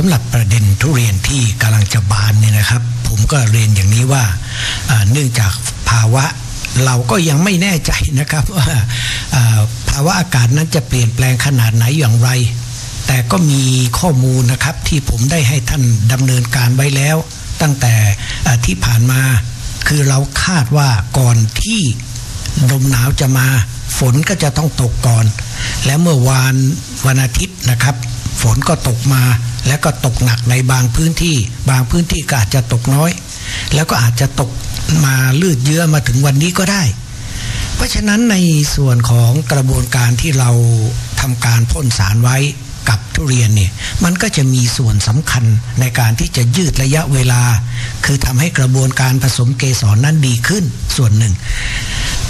สำหรับประเด็นทุเรียนที่กำลังจะบานเนี่ยนะครับ ผมก็เรียนอย่างนี้ว่าเนื่องจากภาวะเราก็ยังไม่แน่ใจนะครับว่าภาวะอากาศนั้นจะเปลี่ยนแปลงขนาดไหนอย่างไร แต่ก็มีข้อมูลนะครับที่ผมได้ให้ท่านดำเนินการไว้แล้ว ตั้งแต่ที่ผ่านมาคือเราคาดว่าก่อนที่ลมหนาวจะมา ฝนก็จะต้องตกก่อน และเมื่อวานวันอาทิตย์นะครับ ฝนก็ตกมา และก็ตกหนักในบางพื้นที่ บางพื้นที่ก็อาจจะตกน้อย แล้วก็อาจจะตกมาลืดเยื้อมาถึงวันนี้ก็ได้ เพราะฉะนั้นในส่วนของกระบวนการที่เราทำการพ่นสารไว้กับทุเรียนเนี่ยมันก็จะมีส่วนสำคัญในการที่จะยืดระยะเวลา คือทำให้กระบวนการผสมเกสรนนั้นดีขึ้นส่วนหนึ่ง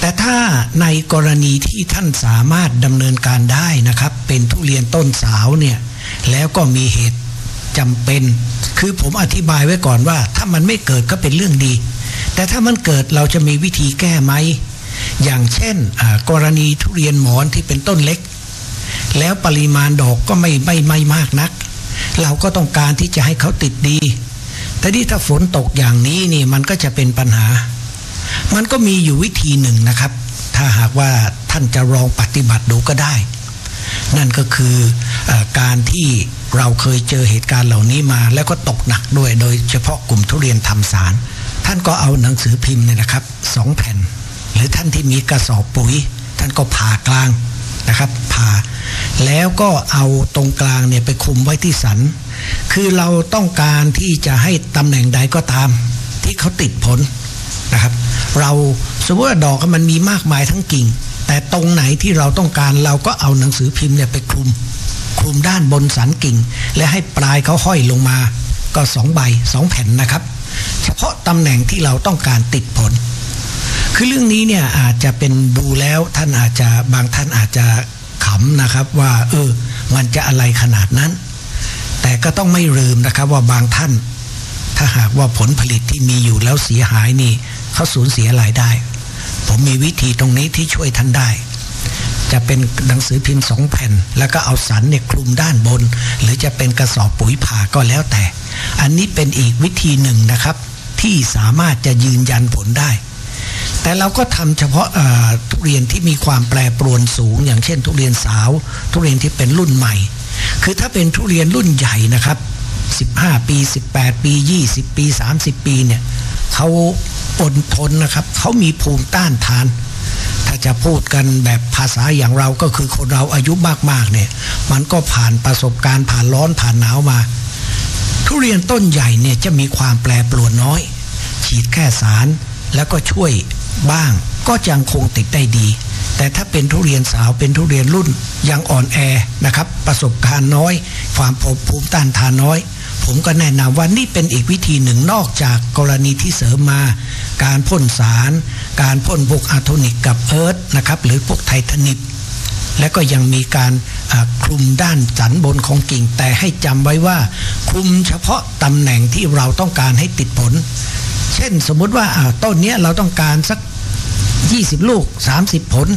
แต่ถ้าในกรณีที่ท่านสามารถดำเนินการได้นะครับ เป็นทุเรียนต้นสาวเนี่ย แล้วก็มีเหตุจำเป็น คือผมอธิบายไว้ก่อนว่า ถ้ามันไม่เกิดก็เป็นเรื่องดี แต่ถ้ามันเกิดเราจะมีวิธีแก้ไหม อย่างเช่นกรณีทุเรียนหมอนที่เป็นต้นเล็ก แล้วปริมาณดอกก็ไม่ไม่ไม่มากนัก เราก็ต้องการที่จะให้เขาติดดีแต่ที่ถ้าฝนตกอย่างนี้นี่มันก็จะเป็นปัญหา มันก็มีอยู่วิธีหนึ่งนะครับ ถ้าหากว่าท่านจะลองปฏิบัติดูก็ได้ นั่นก็คืออการที่เราเคยเจอเหตุการณ์เหล่านี้มา แล้วก็ตกหนักด้วยโดยเฉพาะกลุ่มทุเรียนทำสาร ท่านก็เอาหนังสือพิมพ์เนี่ยนะครับสองแผ่น หรือท่านที่มีกระสอบปุ๋ย ท่านก็ผ่ากลางนะครับผ่าแล้วก็เอาตรงกลางเนี่ยไปคุมไว้ที่สัน คือเราต้องการที่จะให้ตำแหน่งใดก็ตาม ที่เขาติดผลนะครับ เราสมมติว่าดอกมันมีมากมายทั้งกิ่ง แต่ตรงไหนที่เราต้องการเราก็เอาหนังสือพิมพ์เนี่ยไปคลุม คลุมด้านบนสันกิ่ง และให้ปลายเขาห้อยลงมา ก็สองใบสองแผ่นนะครับ เฉพาะตำแหน่งที่เราต้องการติดผล คือเรื่องนี้เนี่ยอาจจะเป็นดูแล้วท่านอาจจะบางท่านอาจจะขำนะครับว่า เออ มันจะอะไรขนาดนั้น แต่ก็ต้องไม่ลืมนะครับว่าบางท่าน ถ้าหากว่าผลผลิตที่มีอยู่แล้วเสียหายนี่เขาสูญเสียรายได้ ผมมีวิธีตรงนี้ที่ช่วยท่านได้ จะเป็นหนังสือพิมพ์สองแผ่น แล้วก็เอาสันเนี่ยคลุมด้านบน หรือจะเป็นกระสอบปุ๋ยผ่าก็แล้วแต่ อันนี้เป็นอีกวิธีหนึ่งนะครับ ที่สามารถจะยืนยันผลได้ แต่เราก็ทำเฉพาะทุเรียนที่มีความแปรปรวนสูง อย่างเช่น ทุเรียนสาว ทุเรียนที่เป็นรุ่นใหม่ คือถ้าเป็นทุเรียนรุ่นใหญ่นะครับ15 ปี 18 ปี 20 ปี 30 ปีเนี่ยเขา อดทนนะครับ เขามีภูมิต้านทาน ถ้าจะพูดกันแบบภาษาอย่างเราก็คือคนเราอายุมากๆเนี่ย มันก็ผ่านประสบการณ์ผ่านร้อนผ่านหนาวมา ทุเรียนต้นใหญ่เนี่ยจะมีความแปรปรวนน้อย ฉีดแค่สารแล้วก็ช่วยบ้างก็ยังคงติดได้ดี แต่ถ้าเป็นทุเรียนสาวเป็นทุเรียนรุ่นยังอ่อนแอนะครับ ประสบการณ์น้อย ความภูมิต้านทานน้อย ผมก็แนะนำว่านี่เป็นอีกวิธีหนึ่งนอกจากกรณีที่เสริมมา การพ่นสาร การพ่นพวกอะโทนิกกับเอิร์ธนะครับหรือพวกไททานิกและก็ยังมีการคลุมด้านสันบนของกิ่ง แต่ให้จำไว้ว่าคลุมเฉพาะตำแหน่งที่เราต้องการให้ติดผล เช่นสมมติว่าต้นนี้เราต้องการสัก 20 ลูก 30 ผล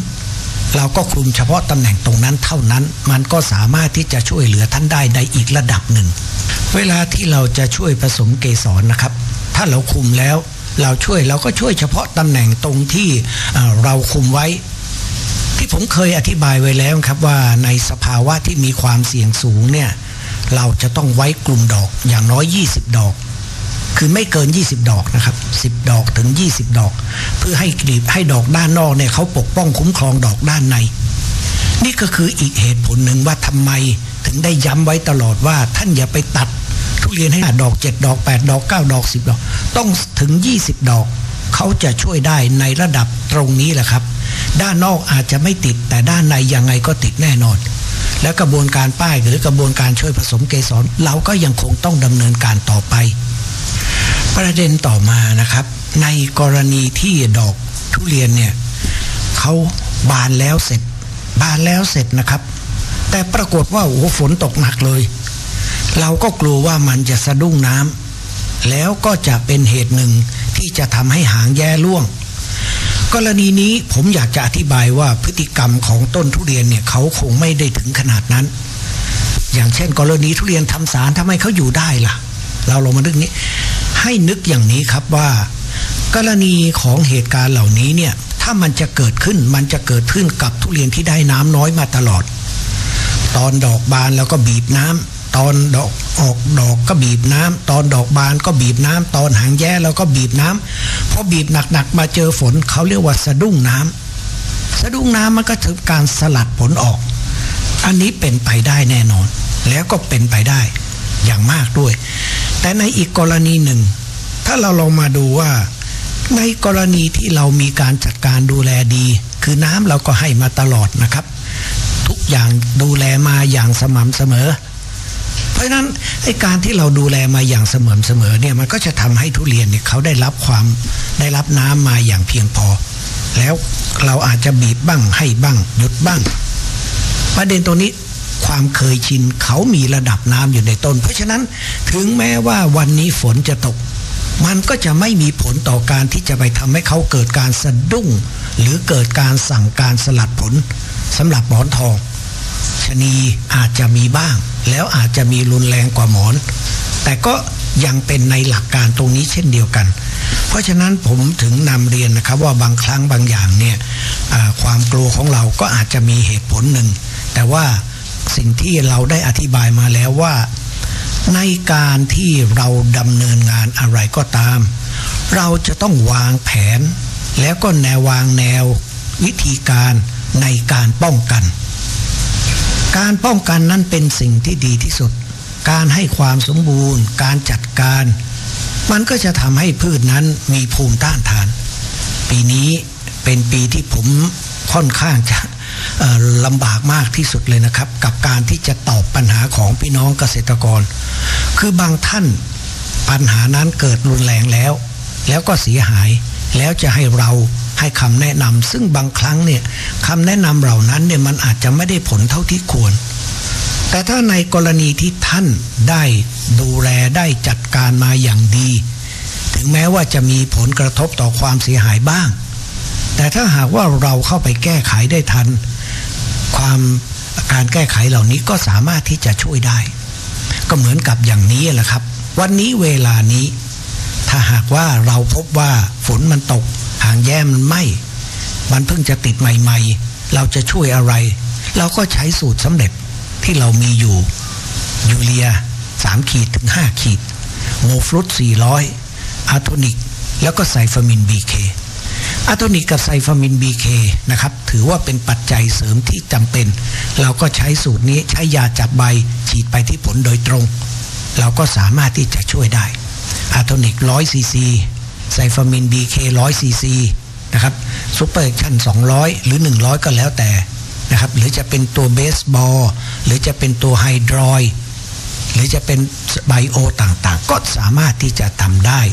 เราก็คลุมเฉพาะตำแหน่งตรงนั้นเท่านั้น มันก็สามารถที่จะช่วยเหลือท่านได้ในอีกระดับหนึ่ง เวลาที่เราจะช่วยผสมเกสรนะครับ ถ้าเราคุมแล้ว เราช่วยเราก็ช่วยเฉพาะตำแหน่งตรงที่เราคุมไว้ ที่ผมเคยอธิบายไว้แล้วครับว่าในสภาวะที่มีความเสี่ยงสูงเนี่ยเราจะต้องไว้กลุ่มดอกอย่างน้อย 20 ดอก คือไม่เกิน 20 ดอกนะครับ 10 ดอกถึง 20 ดอก เพื่อให้กลีบให้ดอกด้านนอกเนี่ยเขาปกป้องคุ้มครองดอกด้านใน นี่ก็คืออีกเหตุผลหนึ่งว่าทำไมถึงได้ย้ำไว้ตลอดว่าท่านอย่าไปตัดทุเรียนให้ดอก 7 ดอก 8 ดอก 9 ดอก 10 ดอก ต้องถึง 20 ดอกเขาจะช่วยได้ในระดับตรงนี้แหละครับ ด้านนอกอาจจะไม่ติดแต่ด้านในยังไงก็ติดแน่นอน และกระบวนการป้ายหรือกระบวนการช่วยผสมเกสรเราก็ยังคงต้องดำเนินการต่อไป ประเด็นต่อมานะครับ ในกรณีที่ดอกทุเรียนเนี่ยเขาบานแล้วเสร็จ บานแล้วเสร็จนะครับ แต่ปรากฏว่าโอ้ฝนตกหนักเลย เราก็กลัวว่ามันจะสะดุ้งน้ำแล้วก็จะเป็นเหตุหนึ่งที่จะทำให้หางแย่ล่วง กรณีนี้ผมอยากจะอธิบายว่าพฤติกรรมของต้นทุเรียนเนี่ยเขาคงไม่ได้ถึงขนาดนั้น อย่างเช่น กรณีทุเรียนทำสารทำไมเขาอยู่ได้ล่ะ เราลองมานึกนี้ ให้นึกอย่างนี้ครับว่า กรณีของเหตุการณ์เหล่านี้เนี่ยถ้ามันจะเกิดขึ้นมันจะเกิดขึ้นกับทุเรียนที่ได้น้ำน้อยมาตลอด ตอนดอกบานแล้วก็บีบน้ำตอนดอกออกดอกก็บีบน้ำตอนดอกบานก็บีบน้ำตอนหางแย่แล้วก็บีบน้ำพอบีบหนักๆมาเจอฝนเขาเรียกว่าสะดุ้งน้ำสะดุ้งน้ำมันก็ถึงการสลัดผลออก อันนี้เป็นไปได้แน่นอน แล้วก็เป็นไปได้อย่างมากด้วย แต่ในอีกกรณีหนึ่ง ถ้าเราลองมาดูว่า ในกรณีที่เรามีการจัดการดูแลดี คือน้ำเราก็ให้มาตลอดนะครับ ทุกอย่างดูแลมาอย่างสม่ำเสมอ เพราะฉะนั้นไอ้การที่เราดูแลมาอย่างเสมอเสมอเนี่ยมันก็จะทำให้ทุเรียนเนี่ยเขาได้รับความได้รับน้ำมาอย่างเพียงพอ แล้วเราอาจจะบีบบ้างให้บ้างหยุดบ้าง ประเด็นตัวนี้ ความเคยชินเขามีระดับน้ำอยู่ในต้น เพราะฉะนั้นถึงแม้ว่าวันนี้ฝนจะตก มันก็จะไม่มีผลต่อการที่จะไปทำให้เขาเกิดการสะดุ้ง หรือเกิดการสั่งการสลัดผลสำหรับหมอนทองชะนีอาจจะมีบ้าง แล้วอาจจะมีรุนแรงกว่าหมอน แต่ก็ยังเป็นในหลักการตรงนี้เช่นเดียวกัน เพราะฉะนั้นผมถึงนำเรียนนะครับว่าบางครั้งบางอย่างเนี่ยความกลัวของเราก็อาจจะมีเหตุผลหนึ่ง แต่ว่า สิ่งที่เราได้อธิบายมาแล้วว่า ในการที่เราดำเนินงานอะไรก็ตาม เราจะต้องวางแผน แล้วก็แนววางแนววิธีการในการป้องกัน การป้องกันนั้นเป็นสิ่งที่ดีที่สุด การให้ความสมบูรณ์ การจัดการ มันก็จะทำให้พืชนั้นมีภูมิต้านทาน ปีนี้เป็นปีที่ผมค่อนข้างจะ ลำบากมากที่สุดเลยนะครับ กับการที่จะตอบปัญหาของพี่น้องเกษตรกร คือบางท่านปัญหานั้นเกิดรุนแรงแล้ว แล้วก็เสียหายแล้วจะให้เราให้คำแนะนำซึ่งบางครั้งเนี่ยคำแนะนำเหล่านั้นเนี่ยมันอาจจะไม่ได้ผลเท่าที่ควร แต่ถ้าในกรณีที่ท่านได้ดูแลได้จัดการมาอย่างดี ถึงแม้ว่าจะมีผลกระทบต่อความเสียหายบ้าง แต่ถ้าหากว่าเราเข้าไปแก้ไขได้ทัน ความการแก้ไขเหล่านี้ก็สามารถที่จะช่วยได้ ก็เหมือนกับอย่างนี้แหละครับ วันนี้เวลานี้ ถ้าหากว่าเราพบว่าฝนมันตกหางแย้มมันไหมมันเพิ่งจะติดใหม่ ๆ เราจะช่วยอะไร เราก็ใช้สูตรสำเร็จที่เรามีอยู่ ยูเรีย 3 ขีดถึง 5 ขีด โมฟรุต400อะโทนิก แล้วก็ไซฟามิน BK อะโทนิกกับไซฟามิน BK นะครับถือว่าเป็นปัจจัยเสริมที่จำเป็น เราก็ใช้สูตรนี้ใช้ยาจับใบฉีดไปที่ผลโดยตรง เราก็สามารถที่จะช่วยได้อะโทนิก100ซีซีไซฟามิน BK 100ซีซีนะครับซูเปอร์แอคชั่น 200 หรือ 100 ก็แล้วแต่นะครับหรือจะเป็นตัวเบสบอลหรือจะเป็นตัวไฮดรอยหรือจะเป็นไบโอต่างๆ ก็สามารถที่จะทำได้